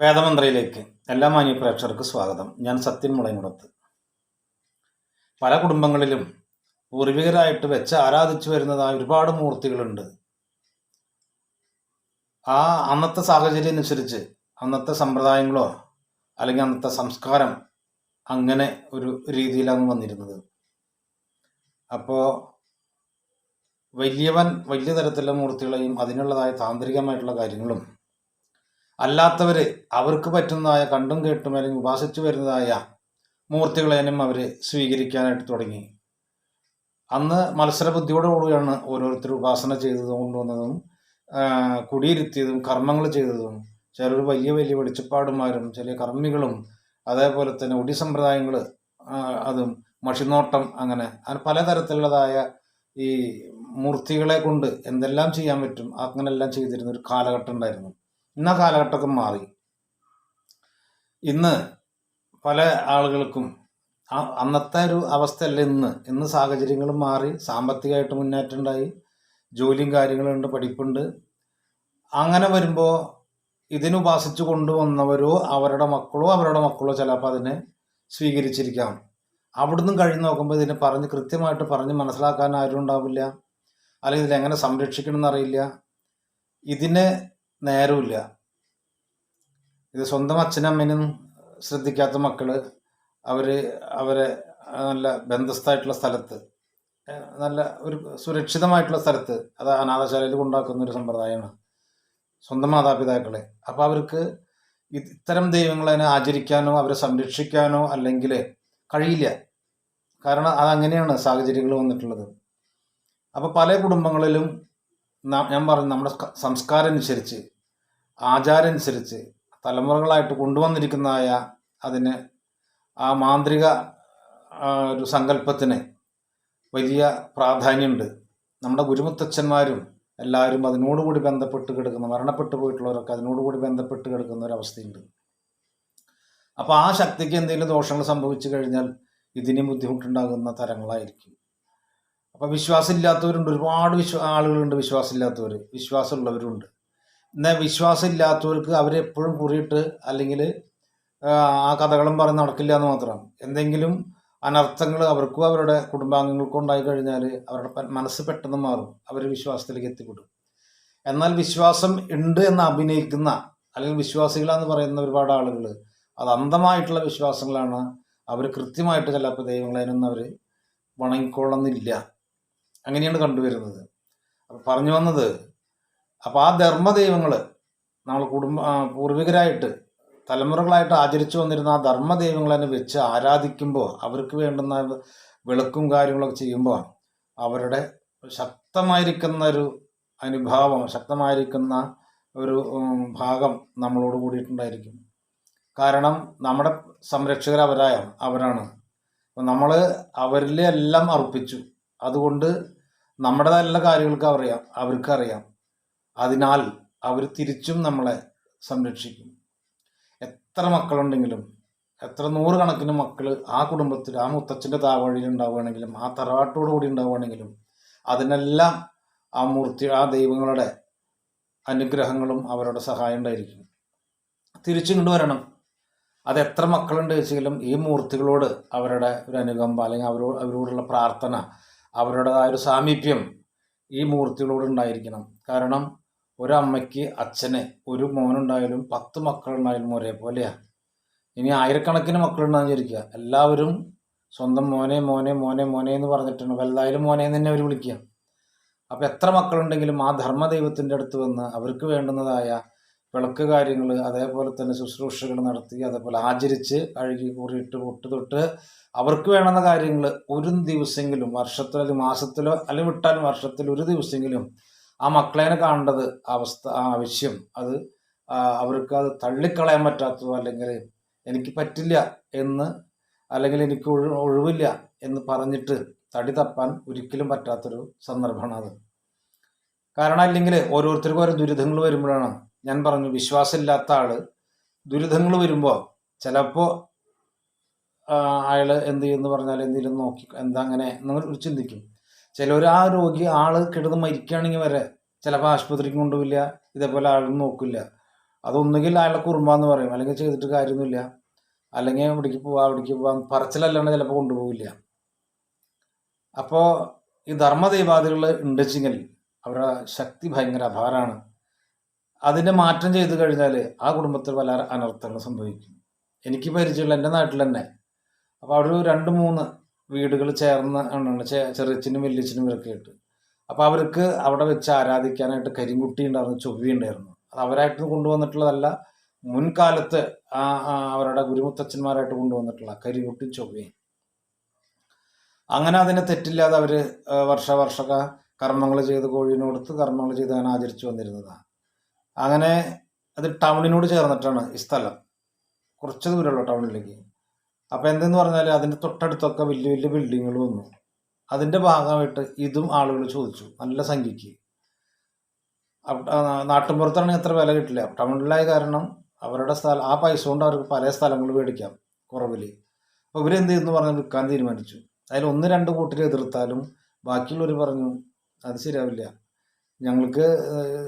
വേദമന്ത്രയിലേക്ക് എല്ലാ മാന്യ പ്രേക്ഷകർക്ക് സ്വാഗതം. ഞാൻ സത്യൻ മുളയങ്കുടത്ത് പല കുടുംബങ്ങളിലും പൂർവികരായിട്ട് വെച്ച് ആരാധിച്ചു വരുന്നതായ ഒരുപാട് മൂർത്തികളുണ്ട്. ആ അന്നത്തെ സാഹചര്യം അനുസരിച്ച് അന്നത്തെ സമ്പ്രദായങ്ങളോ അല്ലെങ്കിൽ അന്നത്തെ സംസ്കാരം അങ്ങനെ ഒരു രീതിയിലാണ് വന്നിരുന്നത്. അപ്പോൾ വലിയവൻ വലിയ തരത്തിലുള്ള മൂർത്തികളെയും അതിനുള്ളതായ താന്ത്രികമായിട്ടുള്ള കാര്യങ്ങളും അല്ലാത്തവര് അവർക്ക് പറ്റുന്നതായ കണ്ടും കേട്ടും അല്ലെങ്കിൽ ഉപാസിച്ചു വരുന്നതായ മൂർത്തികളേനും അവർ സ്വീകരിക്കാനായിട്ട് തുടങ്ങി. അന്ന് മത്സരബുദ്ധിയോടുകൂടിയാണ് ഓരോരുത്തർ ഉപാസന ചെയ്തത് കൊണ്ടുവന്നതും കുടിയിരുത്തിയതും കർമ്മങ്ങൾ ചെയ്തതും. ചിലർ വലിയ വലിയ വെളിച്ചപ്പാടുമാരും ചില കർമ്മികളും അതേപോലെ തന്നെ ഒടി സമ്പ്രദായങ്ങൾ അതും മഷിനോട്ടം അങ്ങനെ അങ്ങനെ പലതരത്തിലുള്ളതായ ഈ മൂർത്തികളെ കൊണ്ട് എന്തെല്ലാം ചെയ്യാൻ പറ്റും അങ്ങനെല്ലാം ചെയ്തിരുന്ന ഒരു കാലഘട്ടം ഉണ്ടായിരുന്നു. ഇന്ന് കാലഘട്ടമൊക്കെ മാറി. ഇന്ന് പല ആളുകൾക്കും അന്നത്തെ ഒരു അവസ്ഥയല്ല ഇന്ന്. ഇന്ന് സാഹചര്യങ്ങൾ മാറി സാമ്പത്തികമായിട്ട് മുന്നേറ്റം ഉണ്ടായി ജോലിയും കാര്യങ്ങളുണ്ട് പഠിപ്പുണ്ട്. അങ്ങനെ വരുമ്പോൾ ഇതിനുപാസിച്ച് കൊണ്ടുവന്നവരോ അവരുടെ മക്കളോ അവരുടെ മക്കളോ ചിലപ്പോൾ അതിനെ സ്വീകരിച്ചിരിക്കാം. അവിടുന്ന് കഴിഞ്ഞ് നോക്കുമ്പോൾ ഇതിനെ പറഞ്ഞ് കൃത്യമായിട്ട് പറഞ്ഞ് മനസ്സിലാക്കാൻ ആരും ഉണ്ടാവില്ല. അല്ലെങ്കിൽ ഇതിനെങ്ങനെ സംരക്ഷിക്കണം എന്നറിയില്ല ഇതിന് നേരമില്ല ഇത് സ്വന്തം അച്ഛനമ്മനും ശ്രദ്ധിക്കാത്ത മക്കൾ അവർ അവരെ നല്ല ബന്ധസ്ഥായിട്ടുള്ള സ്ഥലത്ത് നല്ല ഒരു സുരക്ഷിതമായിട്ടുള്ള സ്ഥലത്ത് അത് അനാഥശാലയിൽ കൊണ്ടാക്കുന്ന ഒരു സമ്പ്രദായമാണ് സ്വന്തം മാതാപിതാക്കളെ. അപ്പോൾ അവർക്ക് ഇത്തരം ദൈവങ്ങളെ ആചരിക്കാനോ അവരെ സംരക്ഷിക്കാനോ അല്ലെങ്കിൽ കഴിയില്ല. കാരണം അതങ്ങനെയാണ് സാഹചര്യങ്ങൾ വന്നിട്ടുള്ളത്. അപ്പോൾ പല കുടുംബങ്ങളിലും ഞാൻ പറഞ്ഞു നമ്മുടെ സംസ്കാരം അനുസരിച്ച് ആചാരം അനുസരിച്ച് തലമുറകളായിട്ട് കൊണ്ടുവന്നിരിക്കുന്നതായ അതിന് ആ മാന്ത്രിക ഒരു സങ്കല്പത്തിന് വലിയ പ്രാധാന്യമുണ്ട്. നമ്മുടെ ഗുരുമുത്തച്ഛന്മാരും എല്ലാവരും അതിനോടുകൂടി ബന്ധപ്പെട്ട് കിടക്കുന്ന മരണപ്പെട്ടു പോയിട്ടുള്ളവരൊക്കെ അതിനോടുകൂടി ബന്ധപ്പെട്ട് കിടക്കുന്ന ഒരവസ്ഥയുണ്ട് അപ്പോൾ ആ ശക്തിക്ക് എന്തെങ്കിലും ദോഷങ്ങൾ സംഭവിച്ചു കഴിഞ്ഞാൽ ഇതിന് ബുദ്ധിമുട്ടുണ്ടാകുന്ന തരങ്ങളായിരിക്കും. അപ്പോൾ വിശ്വാസമില്ലാത്തവരുണ്ട്. ഒരുപാട് വിശ്വ ആളുകളുണ്ട് വിശ്വാസമില്ലാത്തവർ വിശ്വാസമുള്ളവരുണ്ട്. എന്നാൽ വിശ്വാസമില്ലാത്തവർക്ക് അവരെപ്പോഴും കുറിയിട്ട് അല്ലെങ്കിൽ ആ കഥകളും പറഞ്ഞ് നടക്കില്ല എന്ന് മാത്രം. എന്തെങ്കിലും അനർത്ഥങ്ങൾ അവർക്കും അവരുടെ കുടുംബാംഗങ്ങൾക്കും ഉണ്ടായി കഴിഞ്ഞാൽ അവരുടെ മനസ്സ് പെട്ടെന്ന് മാറും. അവർ വിശ്വാസത്തിലേക്ക് എത്തിപ്പെടും. എന്നാൽ വിശ്വാസം ഉണ്ട് എന്ന് അഭിനയിക്കുന്ന അല്ലെങ്കിൽ വിശ്വാസികളാന്ന് പറയുന്ന ഒരുപാട് ആളുകൾ അത് അന്ധമായിട്ടുള്ള വിശ്വാസങ്ങളാണ്. അവർ കൃത്യമായിട്ട് ചിലപ്പോൾ ദൈവങ്ങളതിനൊന്നും അവർ വണങ്ങിക്കൊള്ളുന്നില്ല. അങ്ങനെയാണ് കണ്ടുവരുന്നത്. അപ്പം പറഞ്ഞു വന്നത് അപ്പോൾ ആ ധർമ്മദൈവങ്ങൾ നമ്മൾ കുടുംബ പൂർവികരായിട്ട് തലമുറകളായിട്ട് ആചരിച്ചു വന്നിരുന്ന ആ ധർമ്മദൈവങ്ങളെ വെച്ച് ആരാധിക്കുമ്പോൾ അവർക്ക് വേണ്ടുന്ന വിളക്കും കാര്യങ്ങളൊക്കെ ചെയ്യുമ്പോൾ അവരുടെ ശക്തമായിരിക്കുന്ന ഒരു അനുഭാവം ശക്തമായിരിക്കുന്ന ഒരു ഭാഗം നമ്മളോട് കൂടിയിട്ടുണ്ടായിരിക്കും. കാരണം നമ്മുടെ സംരക്ഷകർ അവരായ അവരാണ്. അപ്പം നമ്മൾ അവരിലെല്ലാം അർപ്പിച്ചു. അതുകൊണ്ട് നമ്മുടെ നല്ല കാര്യങ്ങൾക്ക് അറിയാം അവർക്കറിയാം. അതിനാൽ അവർ തിരിച്ചും നമ്മളെ സംരക്ഷിക്കും. എത്ര മക്കളുണ്ടെങ്കിലും എത്ര നൂറുകണക്കിന് മക്കൾ ആ കുടുംബത്തിൽ ആ മുത്തച്ഛന്റെ താവഴിയിൽ ഉണ്ടാവുകയാണെങ്കിലും ആ തറവാട്ടോടു കൂടി ഉണ്ടാവുകയാണെങ്കിലും അതിനെല്ലാം ആ മൂർത്തി ആ ദൈവങ്ങളുടെ അനുഗ്രഹങ്ങളും അവരുടെ സഹായം ഉണ്ടായിരിക്കും. തിരിച്ചു കൊണ്ടുവരണം അത് എത്ര മക്കളുണ്ട് വെച്ചെങ്കിലും ഈ മൂർത്തികളോട് അവരുടെ ഒരു അനുകമ്പ അല്ലെങ്കിൽ അവരോ അവരോടുള്ള പ്രാർത്ഥന അവരുടേതായ ഒരു സാമീപ്യം ഈ മൂർത്തികളോട് ഉണ്ടായിരിക്കണം. കാരണം ഒരമ്മയ്ക്ക് അച്ഛന് ഒരു മോനുണ്ടായാലും പത്ത് മക്കളുണ്ടായാലും ഒരേപോലെയാ. ഇനി ആയിരക്കണക്കിന് മക്കളുണ്ടാകുന്ന വിചാരിക്കുക. എല്ലാവരും സ്വന്തം മോനെ മോനെ മോനെ മോനെ എന്ന് പറഞ്ഞിട്ടുണ്ട് വലുതായാലും മോനെ എന്ന് തന്നെ അവർ വിളിക്കുക. അപ്പോൾ എത്ര മക്കളുണ്ടെങ്കിലും ആ ധർമ്മദൈവത്തിന്റെ അടുത്ത് വന്ന് അവർക്ക് വേണ്ടുന്നതായ വിളക്ക് കാര്യങ്ങൾ അതേപോലെ തന്നെ ശുശ്രൂഷകൾ നടത്തി അതേപോലെ ആചരിച്ച് കഴുകി കൂറിയിട്ട് പൊട്ട് തൊട്ട് അവർക്ക് വേണ്ടുന്ന കാര്യങ്ങൾ ഒരു ദിവസമെങ്കിലും വർഷത്തിലോ അല്ലെങ്കിൽ മാസത്തിലോ അല്ലെങ്കിൽ വിട്ടാലും വർഷത്തിൽ ഒരു ദിവസമെങ്കിലും ആ മക്കളേനെ കാണേണ്ടത് അവസ്ഥ ആവശ്യം. അത് അവർക്ക് അത് തള്ളിക്കളയാൻ പറ്റാത്തതോ അല്ലെങ്കിൽ എനിക്ക് പറ്റില്ല എന്ന് അല്ലെങ്കിൽ എനിക്ക് ഒഴി ഒഴിവില്ല എന്ന് പറഞ്ഞിട്ട് തടി തപ്പാൻ ഒരിക്കലും പറ്റാത്തൊരു സന്ദർഭമാണ് അത് കാരണം അല്ലെങ്കിൽ ഓരോരുത്തർക്കും ഓരോ ദുരിതങ്ങൾ വരുമ്പോഴാണ് ഞാൻ പറഞ്ഞു വിശ്വാസമില്ലാത്ത ആൾ ദുരിതങ്ങൾ വരുമ്പോൾ ചിലപ്പോൾ അയാൾ എന്ത് ചെയ്യുന്നു പറഞ്ഞാൽ എന്തെങ്കിലും നോക്കി എന്താ അങ്ങനെ നിങ്ങൾ ചിന്തിക്കും. ചിലർ ആ രോഗി ആൾ കിടന്ന് മരിക്കുകയാണെങ്കിൽ വരെ ചിലപ്പോൾ ആശുപത്രിക്ക് കൊണ്ടുപോയില്ല ഇതേപോലെ ആളും നോക്കില്ല. അതൊന്നുകിൽ അയാളെ കുറുമ്പാന്ന് പറയും അല്ലെങ്കിൽ ചെയ്തിട്ട് കാര്യമൊന്നുമില്ല. അല്ലെങ്കിൽ ഇവിടേക്ക് പോവാ അവിടേക്ക് പോവാം പറച്ചിലല്ലാണ്ട് ചിലപ്പോൾ കൊണ്ടുപോകില്ല അപ്പോൾ ഈ ധർമ്മദൈവാദികൾ ഉണ്ടെച്ചെങ്കിൽ അവരുടെ ശക്തി ഭയങ്കര അപാരമാണ് അതിനെ മാറ്റം ചെയ്തു കഴിഞ്ഞാൽ ആ കുടുംബത്തിൽ പല അനർത്ഥങ്ങൾ സംഭവിക്കും. എനിക്ക് പരിചയമുള്ള എന്റെ നാട്ടിൽ തന്നെ. അപ്പോൾ അവിടെ ഒരു രണ്ട് മൂന്ന് വീടുകൾ ചേർന്ന് ആണ് ചെറിയച്ഛനും വലിയച്ഛനും ഇവരൊക്കെ ആയിട്ട്. അപ്പോൾ അവർക്ക് അവിടെ വെച്ച് ആരാധിക്കാനായിട്ട് കരിങ്കുട്ടി ഉണ്ടായിരുന്നു ചൊവ്വി ഉണ്ടായിരുന്നു. അത് അവരായിട്ട് കൊണ്ടുവന്നിട്ടുള്ളതല്ല മുൻകാലത്ത് ആ അവരുടെ ഗുരുമുത്തച്ഛന്മാരായിട്ട് കൊണ്ടുവന്നിട്ടുള്ള കരിങ്കുട്ടി ചൊവ്വയും അങ്ങനെ അതിനെ തെറ്റില്ലാതെ അവർ വർഷ വർഷക കർമ്മങ്ങൾ ചെയ്ത് കോഴീനെ കർമ്മങ്ങൾ ചെയ്ത് അങ്ങനെ ആചരിച്ചു വന്നിരുന്നതാണ് അങ്ങനെ അത് ടൗണിനോട് ചേർന്നിട്ടാണ് ഈ സ്ഥലം. കുറച്ച് ദൂരമുള്ള ടൗണിലേക്ക്. അപ്പോൾ എന്തെന്ന് പറഞ്ഞാൽ അതിന്റെ തൊട്ടടുത്തൊക്കെ വലിയ വലിയ ബിൽഡിങ്ങുകൾ വന്നു. അതിന്റെ ഭാഗമായിട്ട് ഇതും ആളുകൾ ചോദിച്ചു. നല്ല സംഖ്യയ്ക്ക് നാട്ടിൻപുറത്താണെങ്കിൽ അത്ര വില കിട്ടില്ല. ടൗണിലായ കാരണം അവരുടെ സ്ഥലം ആ പൈസ കൊണ്ട് അവർക്ക് പല സ്ഥലങ്ങൾ മേടിക്കാം കുറവിൽ അപ്പോൾ ഇവരെന്ത് ചെയ്യുന്നു പറഞ്ഞാൽ വിൽക്കാൻ തീരുമാനിച്ചു. അതിൽ ഒന്ന് രണ്ട് കൂട്ടർ എതിർത്താലും ബാക്കിയുള്ളവർ പറഞ്ഞു അത് ശരിയാവില്ല. ഞങ്ങൾക്ക്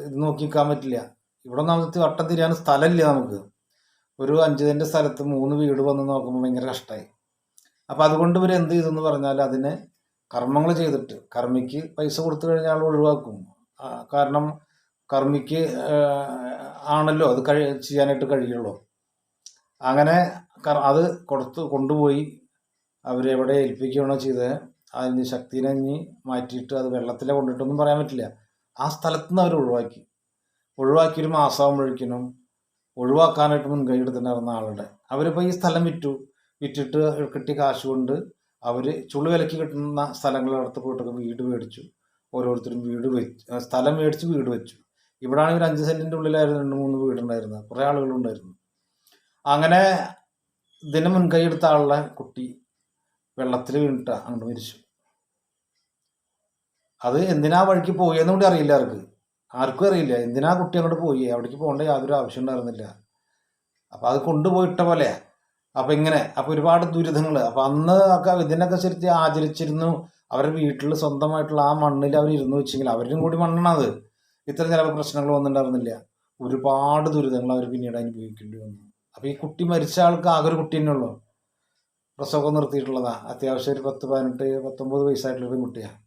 ഇത് നോക്കി നിൽക്കാൻ പറ്റില്ല. ഇവിടെ നമുക്ക് വട്ടം തിരിയാൻ സ്ഥലമില്ല നമുക്ക്. ഒരു അഞ്ച് സ്ഥലത്ത് മൂന്ന് വീട് വന്ന് നോക്കുമ്പോൾ ഭയങ്കര കഷ്ടമായി അപ്പോൾ അതുകൊണ്ട് ഇവർ എന്ത് ചെയ്തെന്ന് പറഞ്ഞാൽ അതിന് കർമ്മങ്ങൾ ചെയ്തിട്ട് കർമ്മിക്ക് പൈസ കൊടുത്തു കഴിഞ്ഞാൽ ഒഴിവാക്കും. കാരണം കർമ്മിക്ക് ആണല്ലോ അത് കഴി ചെയ്യാനായിട്ട് കഴിയുള്ളൂ. അങ്ങനെ അത് കൊടുത്ത് കൊണ്ടുപോയി അവരെവിടെ ഏൽപ്പിക്കുകയാണോ ചെയ്തത് അതിന് ശക്തിനെ ഇനി മാറ്റിയിട്ട് അത് വെള്ളത്തിലെ കൊണ്ടിട്ടൊന്നും പറയാൻ പറ്റില്ല. ആ സ്ഥലത്ത് നിന്ന് അവർ ഒഴിവാക്കി ഒഴിവാക്കി ഒരു ഒഴിവാക്കാനായിട്ട് മുൻകൈ എടുത്തിട്ടുണ്ടായിരുന്ന ആളുടെ അവരിപ്പോൾ ഈ സ്ഥലം വിറ്റു. വിറ്റിട്ട് കിട്ടിയ കാശ് കൊണ്ട് അവർ ചുളുവിലക്ക് കിട്ടുന്ന സ്ഥലങ്ങളടുത്ത് പോയിട്ടൊക്കെ വീട് മേടിച്ചു. ഓരോരുത്തരും വീട് വെച്ച് സ്ഥലം മേടിച്ച് വീട് വെച്ചു. ഇവിടാണെങ്കിൽ ഒരു അഞ്ച് സെന്റിന്റെ ഉള്ളിലായിരുന്നു രണ്ട് മൂന്ന് വീടുണ്ടായിരുന്നത്. കുറേ ആളുകളുണ്ടായിരുന്നു. അങ്ങനെ ഇതിന് മുൻകൈ എടുത്ത ആളുടെ കുട്ടി വെള്ളത്തിൽ വീണിട്ട് അങ്ങോട്ട് മരിച്ചു. അത് എന്തിനാ വഴിക്ക് പോയെന്ന് കൂടി അറിയില്ല അവർക്ക് ആർക്കും അറിയില്ല. എന്തിനാ കുട്ടി അങ്ങോട്ട് പോയി? അവിടേക്ക് പോകേണ്ട യാതൊരു ആവശ്യം ഉണ്ടായിരുന്നില്ല. അപ്പം അത് കൊണ്ടുപോയിട്ട പോലെ. അപ്പം ഇങ്ങനെ അപ്പോൾ ഒരുപാട് ദുരിതങ്ങൾ അപ്പം അന്ന് ഒക്കെ ഇതിനൊക്കെ ശരിക്കും ആചരിച്ചിരുന്നു. അവരുടെ വീട്ടിൽ സ്വന്തമായിട്ടുള്ള ആ മണ്ണിൽ അവർ ഇരുന്ന് വെച്ചെങ്കിൽ അവരും കൂടി മണ്ണാണത് ഇത്തരം ചിലപ്പോൾ പ്രശ്നങ്ങൾ വന്നിട്ടുണ്ടായിരുന്നില്ല. ഒരുപാട് ദുരിതങ്ങൾ അവർ പിന്നീട് അനുഭവിക്കേണ്ടി വന്നു. അപ്പം ഈ കുട്ടി മരിച്ച ആൾക്ക് ആകെ ഒരു കുട്ടി തന്നെയുള്ളൂ. പ്രസവം നിർത്തിയിട്ടുള്ളതാണ് അത്യാവശ്യം ഒരു പത്ത് പതിനെട്ട് പത്തൊമ്പത് വയസ്സായിട്ടുള്ള പെൺകുട്ടിയാണ്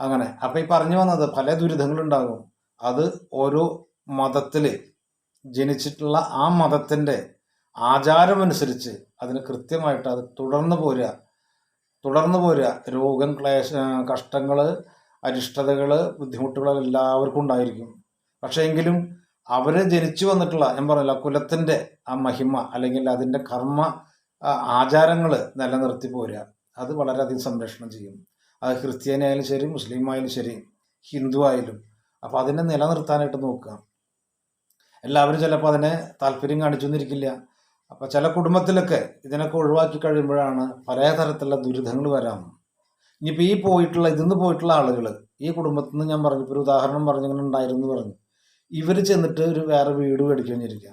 അങ്ങനെ. അപ്പം ഈ പറഞ്ഞു വന്നത് പല ദുരിതങ്ങളുണ്ടാകും. അത് ഓരോ മതത്തിൽ ജനിച്ചിട്ടുള്ള ആ മതത്തിന്റെ ആചാരമനുസരിച്ച് അതിന് കൃത്യമായിട്ട് അത് തുടർന്നു പോരുക. തുടർന്നു പോരുക. രോഗം ക്ലേശ കഷ്ടങ്ങൾ അരിഷ്ടതകൾ ബുദ്ധിമുട്ടുകൾ എല്ലാവർക്കും ഉണ്ടായിരിക്കും. പക്ഷേ എങ്കിലും അവർ ജനിച്ചു വന്നിട്ടുള്ള ഞാൻ പറഞ്ഞില്ല കുലത്തിന്റെ ആ മഹിമ അല്ലെങ്കിൽ അതിന്റെ കർമ്മ ആചാരങ്ങൾ നിലനിർത്തി പോരുക. അത് വളരെയധികം സംരക്ഷണം ചെയ്യും. അത് ക്രിസ്ത്യാനിയായാലും ശരി മുസ്ലിം ആയാലും ശരി ഹിന്ദു ആയാലും. അപ്പോൾ അതിനെ നിലനിർത്താനായിട്ട് നോക്കുക. എല്ലാവരും ചിലപ്പോൾ അതിനെ താല്പര്യം കാണിച്ചൊന്നിരിക്കില്ല. അപ്പോൾ ചില കുടുംബത്തിലൊക്കെ ഇതിനൊക്കെ ഒഴിവാക്കി കഴിയുമ്പോഴാണ് പല തരത്തിലുള്ള ദുരിതങ്ങൾ വരാം. ഇനിയിപ്പോൾ ഈ പോയിട്ടുള്ള ഇതിന്ന് പോയിട്ടുള്ള ആളുകൾ ഈ കുടുംബത്തിൽ നിന്ന് ഞാൻ പറഞ്ഞു ഇപ്പോൾ ഒരു ഉദാഹരണം പറഞ്ഞിങ്ങനെ ഉണ്ടായിരുന്നു പറഞ്ഞു. ഇവർ ചെന്നിട്ട് ഒരു വേറെ വീട് മേടിക്കുകയും ചിരിക്കുക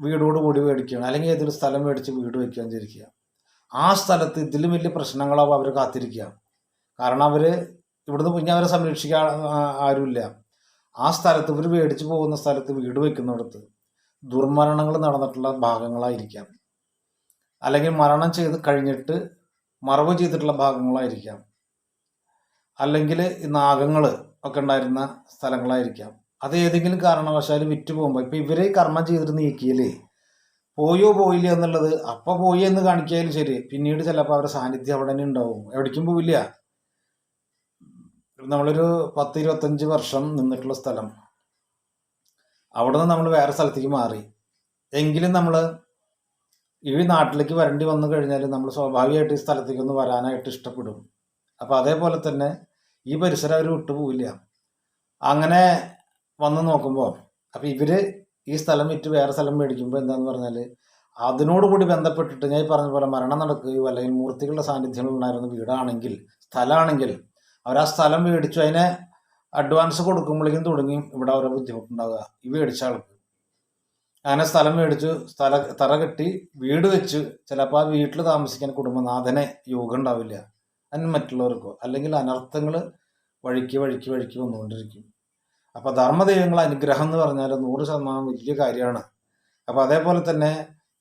വീടോട് കൂടി മേടിക്കുകയാണ് അല്ലെങ്കിൽ ഏതൊരു സ്ഥലം മേടിച്ച് വീട് വയ്ക്കുകയും ചിരിക്കുക ആ സ്ഥലത്ത് ഇതിലും വലിയ പ്രശ്നങ്ങളാവും അവർ കാത്തിരിക്കുക കാരണം അവർ ഇവിടുന്ന് പിന്നെ അവരെ സംരക്ഷിക്കാൻ ആരുമില്ല. ആ സ്ഥലത്ത് ഇവർ മേടിച്ചു പോകുന്ന സ്ഥലത്ത് വീട് വെക്കുന്നിടത്ത് ദുർമരണങ്ങൾ നടന്നിട്ടുള്ള ഭാഗങ്ങളായിരിക്കാം. അല്ലെങ്കിൽ മരണം ചെയ്ത് കഴിഞ്ഞിട്ട് മറവ് ചെയ്തിട്ടുള്ള ഭാഗങ്ങളായിരിക്കാം. അല്ലെങ്കിൽ ഈ നാഗങ്ങൾ ഒക്കെ ഉണ്ടായിരുന്ന സ്ഥലങ്ങളായിരിക്കാം. അത് ഏതെങ്കിലും കാരണവശാലും വിറ്റ് പോകുമ്പോൾ ഇപ്പം ഇവരെ കർമ്മം ചെയ്തിട്ട് നീക്കിയല്ലേ? പോയോ പോയില്ല എന്നുള്ളത്. അപ്പം പോയി എന്ന് കാണിക്കായാലും ശരി. പിന്നീട് ചിലപ്പോൾ അവരുടെ സാന്നിധ്യം അവിടെ തന്നെ ഉണ്ടാവും. എവിടേക്കും പോവില്ല. നമ്മളൊരു പത്ത് ഇരുപത്തഞ്ച് വർഷം നിന്നിട്ടുള്ള സ്ഥലം. അവിടെ നിന്ന് നമ്മൾ വേറെ സ്ഥലത്തേക്ക് മാറി. എങ്കിലും നമ്മൾ ഈ നാട്ടിലേക്ക് വരേണ്ടി വന്നു കഴിഞ്ഞാൽ നമ്മൾ സ്വാഭാവികമായിട്ട് ഈ സ്ഥലത്തേക്ക് ഒന്ന് വരാനായിട്ട് ഇഷ്ടപ്പെടും. അപ്പോൾ അതേപോലെ തന്നെ ഈ പരിസരം അവർ വിട്ടുപോവില്ല. അങ്ങനെ വന്ന് നോക്കുമ്പോൾ അപ്പോൾ ഇവർ ഈ സ്ഥലം വിറ്റ് വേറെ സ്ഥലം മേടിക്കുമ്പോൾ എന്താന്ന് പറഞ്ഞാൽ അതിനോടുകൂടി ബന്ധപ്പെട്ടിട്ട് ഞാൻ പറഞ്ഞ പോലെ മരണം നടക്കുകയോ അല്ലെങ്കിൽ മൂർത്തികളുടെ സാന്നിധ്യങ്ങൾ ഉണ്ടായിരുന്ന വീടാണെങ്കിൽ സ്ഥലമാണെങ്കിൽ അവർ ആ സ്ഥലം മേടിച്ചു അതിനെ അഡ്വാൻസ് കൊടുക്കുമ്പോഴേക്കും തുടങ്ങി ഇവിടെ അവരെ ബുദ്ധിമുട്ടുണ്ടാവുക. ഈ മേടിച്ച ആൾക്ക്. അങ്ങനെ സ്ഥലം മേടിച്ചു സ്ഥല തറ കെട്ടി വീട് വെച്ച് ചിലപ്പോൾ ആ വീട്ടിൽ താമസിക്കാൻ കുടുംബനാഥനെ യോഗം ഉണ്ടാവില്ല. അതിന് മറ്റുള്ളവർക്കോ അല്ലെങ്കിൽ അനർത്ഥങ്ങൾ വഴിക്ക് വഴിക്ക് വഴിക്ക് വന്നുകൊണ്ടിരിക്കും. അപ്പോൾ ധർമ്മദൈവങ്ങളെ അനുഗ്രഹം എന്ന് പറഞ്ഞാൽ നൂറ് ശതമാനം വലിയ കാര്യമാണ്. അപ്പോൾ അതേപോലെ തന്നെ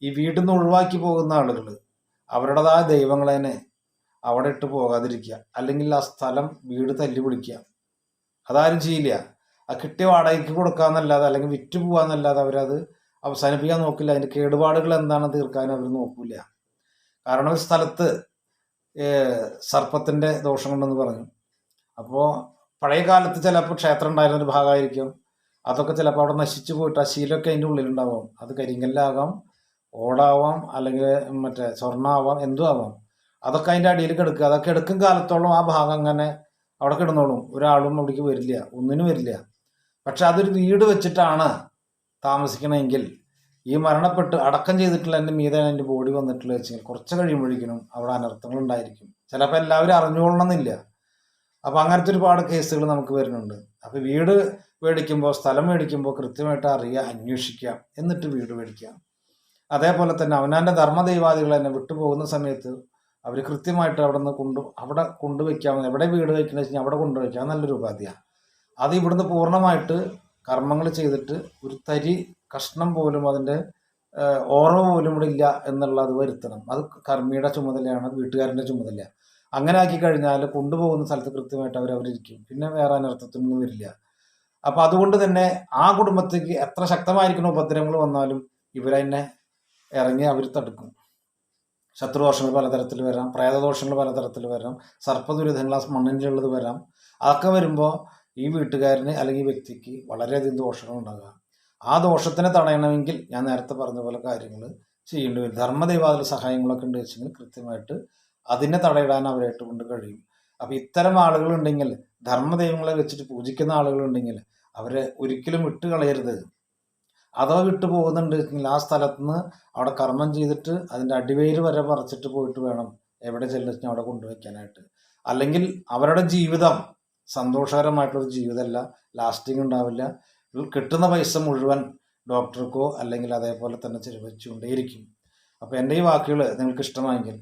ഈ വീട്ടിൽ നിന്ന് ഒഴിവാക്കി പോകുന്ന ആളുകൾ അവരുടേതായ ദൈവങ്ങളെ തന്നെ അവിടെ ഇട്ട് പോകാതിരിക്കുക. അല്ലെങ്കിൽ ആ സ്ഥലം വീട് തല്ലി പിടിക്കുക അതാരും ചെയ്യില്ല. ആ കിട്ടിയ വാടകയ്ക്ക് കൊടുക്കാന്നല്ലാതെ അല്ലെങ്കിൽ വിറ്റ് പോകാന്നല്ലാതെ അവരത് അവസാനിപ്പിക്കാൻ നോക്കില്ല. അതിന്റെ കേടുപാടുകൾ എന്താണെന്ന് തീർക്കാൻ അവർ നോക്കില്ല കാരണം സ്ഥലത്ത് സർപ്പത്തിന്റെ സർപ്പത്തിന്റെ ദോഷമുണ്ടെന്ന് പറഞ്ഞു. അപ്പോൾ പഴയ കാലത്ത് ചിലപ്പോൾ ക്ഷേത്രം ഉണ്ടായിരുന്ന ഒരു ഭാഗമായിരിക്കും. അതൊക്കെ ചിലപ്പോൾ അവിടെ നശിച്ചു പോയിട്ട് ആ ശീലമൊക്കെ അതിന്റെ ഉള്ളിലുണ്ടാവാം. അത് കരിങ്കല്ലാകാം ഓടാവാം അല്ലെങ്കിൽ മറ്റേ സ്വർണമാവാം എന്തും ആവാം. അതൊക്കെ അതിന്റെ അടിയിൽ കിടക്കുക. അതൊക്കെ എടുക്കും കാലത്തോളം ആ ഭാഗം അങ്ങനെ അവിടെ കിടന്നോളും. ഒരാളും അവിടേക്ക് വരില്ല ഒന്നിനും വരില്ല. പക്ഷെ അതൊരു വീട് വെച്ചിട്ടാണ് താമസിക്കണമെങ്കിൽ ഈ മരണപ്പെട്ട് അടക്കം ചെയ്തിട്ടുള്ള എന്റെ മീതെ എന്റെ ബോഡി വന്നിട്ടുള്ള വെച്ചാൽ കുറച്ച് കഴിയുമ്പോഴേക്കും അവിടെ അനർത്ഥങ്ങൾ ഉണ്ടായിരിക്കും. ചിലപ്പോൾ എല്ലാവരും അറിഞ്ഞുകൊള്ളണമെന്നില്ല. അപ്പോൾ അങ്ങനത്തെ ഒരുപാട് കേസുകൾ നമുക്ക് വരുന്നുണ്ട്. അപ്പോൾ വീട് മേടിക്കുമ്പോൾ സ്ഥലം മേടിക്കുമ്പോൾ കൃത്യമായിട്ട് അറിയുക അന്വേഷിക്കുക എന്നിട്ട് വീട് മേടിക്കുക അതേപോലെ തന്നെ അവനാന്റെ ധർമ്മദൈവാദികൾ തന്നെ വിട്ടുപോകുന്ന സമയത്ത് അവർ കൃത്യമായിട്ട് അവിടെ നിന്ന് കൊണ്ടു അവിടെ കൊണ്ടുവയ്ക്കാമെന്ന് എവിടെ വീട് വയ്ക്കണമെന്ന് വെച്ച് കഴിഞ്ഞാൽ അവിടെ കൊണ്ടുവയ്ക്കാം നല്ലൊരു ഉപാധിയാണ് അത് ഇവിടുന്ന് പൂർണമായിട്ട് കർമ്മങ്ങൾ ചെയ്തിട്ട് ഒരു തരി കഷ്ണം പോലും അതിന്റെ ഓർമ്മ പോലും ഇവിടെ ഇല്ല എന്നുള്ളത് വരുത്തണം. അത് കർമ്മിയുടെ ചുമതലയാണ് വീട്ടുകാരന്റെ ചുമതല അങ്ങനെ ആക്കി കഴിഞ്ഞാൽ കൊണ്ടുപോകുന്ന സ്ഥലത്ത് കൃത്യമായിട്ട് അവർ അവരിയ്ക്കും പിന്നെ വേറെ അനർത്ഥത്തിനൊന്നും വരില്ല. അപ്പൊ അതുകൊണ്ട് തന്നെ ആ കുടുംബത്തേക്ക് എത്ര ശക്തമായിരിക്കുന്ന ഉപദ്രവങ്ങൾ വന്നാലും ഇവരെന്നെ ഇറങ്ങി അവർ തടുക്കും. ശത്രുദോഷങ്ങൾ പലതരത്തിൽ വരാം പ്രേതദോഷങ്ങൾ പലതരത്തിൽ വരാം സർപ്പദുരിതങ്ങൾ ആ മണ്ണിലുള്ളത് വരാം. അതൊക്കെ വരുമ്പോൾ ഈ വീട്ടുകാരന് അല്ലെങ്കിൽ വ്യക്തിക്ക് വളരെയധികം ദോഷങ്ങൾ ഉണ്ടാകാം. ആ ദോഷത്തിനെ തടയണമെങ്കിൽ ഞാൻ നേരത്തെ പറഞ്ഞ പോലെ കാര്യങ്ങൾ ചെയ്യേണ്ടി വരും. ധർമ്മദൈവാദ സഹായങ്ങളൊക്കെ ഉണ്ട് വെച്ചെങ്കിൽ കൃത്യമായിട്ട് അതിനെ തടയിടാൻ അവരായിട്ട് കൊണ്ട് കഴിയും. അപ്പം ഇത്തരം ആളുകളുണ്ടെങ്കിൽ ധർമ്മദൈവങ്ങളെ വെച്ചിട്ട് പൂജിക്കുന്ന ആളുകളുണ്ടെങ്കിൽ അവരെ ഒരിക്കലും വിട്ട് കളയരുത് അഥവാ വിട്ടു പോകുന്നുണ്ടെങ്കിൽ ആ സ്ഥലത്ത് നിന്ന് അവിടെ കർമ്മം ചെയ്തിട്ട് അതിന്റെ അടിവേര് വരെ പറിച്ചിട്ട് പോയിട്ട് വേണം എവിടെ ചെല്ലുന്ന അവിടെ കൊണ്ടുവയ്ക്കാനായിട്ട്. അല്ലെങ്കിൽ അവരുടെ ജീവിതം സന്തോഷകരമായിട്ടുള്ളൊരു ജീവിതമല്ല ലാസ്റ്റിംഗ് ഉണ്ടാവില്ല. കിട്ടുന്ന പൈസ മുഴുവൻ ഡോക്ടർക്കോ അല്ലെങ്കിൽ അതേപോലെ തന്നെ ചെലവഴിച്ചുകൊണ്ടേയിരിക്കും അപ്പോൾ എന്റെ ഈ വാക്കുകൾ നിങ്ങൾക്ക് ഇഷ്ടമായെങ്കിൽ